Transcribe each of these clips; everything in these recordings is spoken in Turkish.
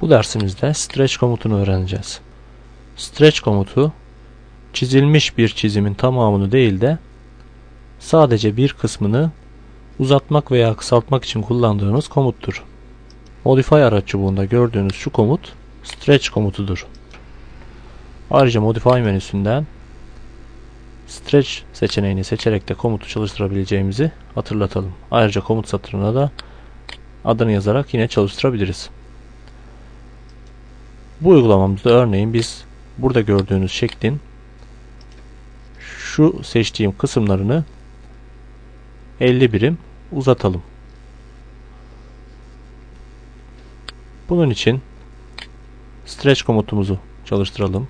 Bu dersimizde stretch komutunu öğreneceğiz. Stretch komutu çizilmiş bir çizimin tamamını değil de sadece bir kısmını uzatmak veya kısaltmak için kullandığımız komuttur. Modify araç çubuğunda gördüğünüz şu komut stretch komutudur. Ayrıca Modify menüsünden Stretch seçeneğini seçerek de komutu çalıştırabileceğimizi hatırlatalım. Ayrıca komut satırına da adını yazarak yine çalıştırabiliriz. Bu uygulamamızda örneğin biz burada gördüğünüz şeklin şu seçtiğim kısımlarını 50 birim uzatalım. Bunun için stretch komutumuzu çalıştıralım.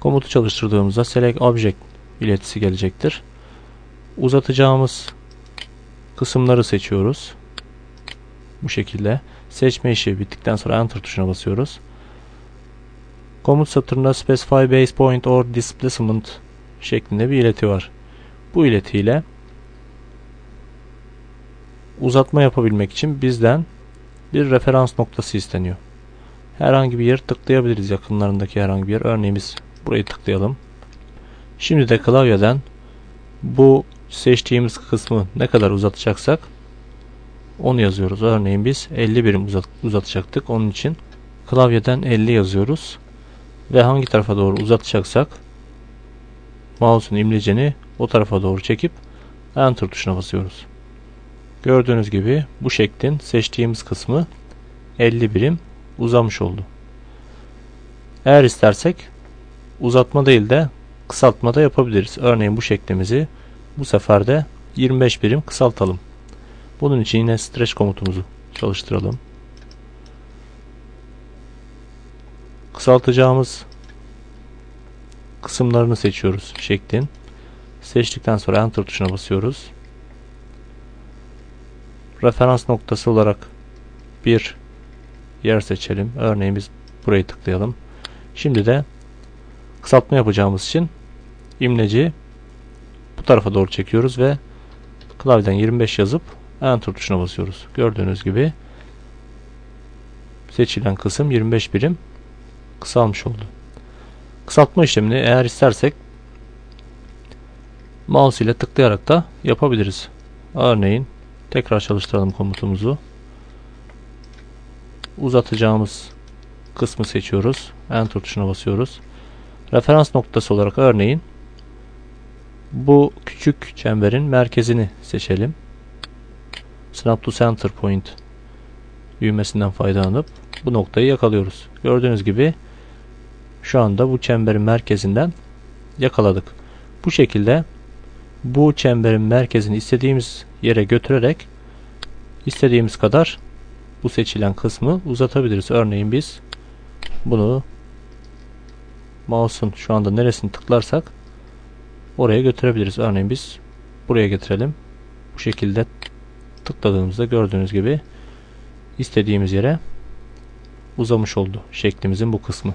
Komutu çalıştırdığımızda select object iletisi gelecektir. Uzatacağımız kısımları seçiyoruz. Bu şekilde seçme işi bittikten sonra enter tuşuna basıyoruz. Komut satırında specify base point or displacement şeklinde bir ileti var. Bu iletiyle uzatma yapabilmek için bizden bir referans noktası isteniyor. Herhangi bir yer tıklayabiliriz yakınlarındaki herhangi bir yer. Örneğin biz burayı tıklayalım. Şimdi de klavyeden bu seçtiğimiz kısmı ne kadar uzatacaksak onu yazıyoruz. Örneğin biz 50 birim uzat uzatacaktık. Onun için klavyeden 50 yazıyoruz. Ve hangi tarafa doğru uzatacaksak mouse'un imleceni o tarafa doğru çekip enter tuşuna basıyoruz. Gördüğünüz gibi bu şeklin seçtiğimiz kısmı 50 birim uzamış oldu. Eğer istersek uzatma değil de kısaltma da yapabiliriz. Örneğin bu şeklimizi bu sefer de 25 birim kısaltalım. Bunun için yine stretch komutumuzu çalıştıralım. Kısaltacağımız kısımlarını seçiyoruz şeklin. Seçtikten sonra enter tuşuna basıyoruz. Referans noktası olarak bir yer seçelim. Örneğin biz burayı tıklayalım. Şimdi de kısaltma yapacağımız için imleci bu tarafa doğru çekiyoruz ve klavyeden 25 yazıp enter tuşuna basıyoruz. Gördüğünüz gibi seçilen kısım 25 birim kısalmış oldu. Kısaltma işlemini eğer istersek mouse ile tıklayarak da yapabiliriz. Örneğin tekrar çalıştıralım komutumuzu. Uzatacağımız kısmı seçiyoruz. Enter tuşuna basıyoruz. Referans noktası olarak örneğin bu küçük çemberin merkezini seçelim. Snap to Center Point düğmesinden faydalanıp bu noktayı yakalıyoruz. Gördüğünüz gibi şu anda bu çemberin merkezinden yakaladık. Bu şekilde bu çemberin merkezini istediğimiz yere götürerek istediğimiz kadar bu seçilen kısmı uzatabiliriz. Örneğin biz bunu mouse'un şu anda neresini tıklarsak oraya götürebiliriz. Örneğin biz buraya getirelim. Bu şekilde tıkladığımızda gördüğünüz gibi istediğimiz yere uzamış oldu şeklimizin bu kısmı.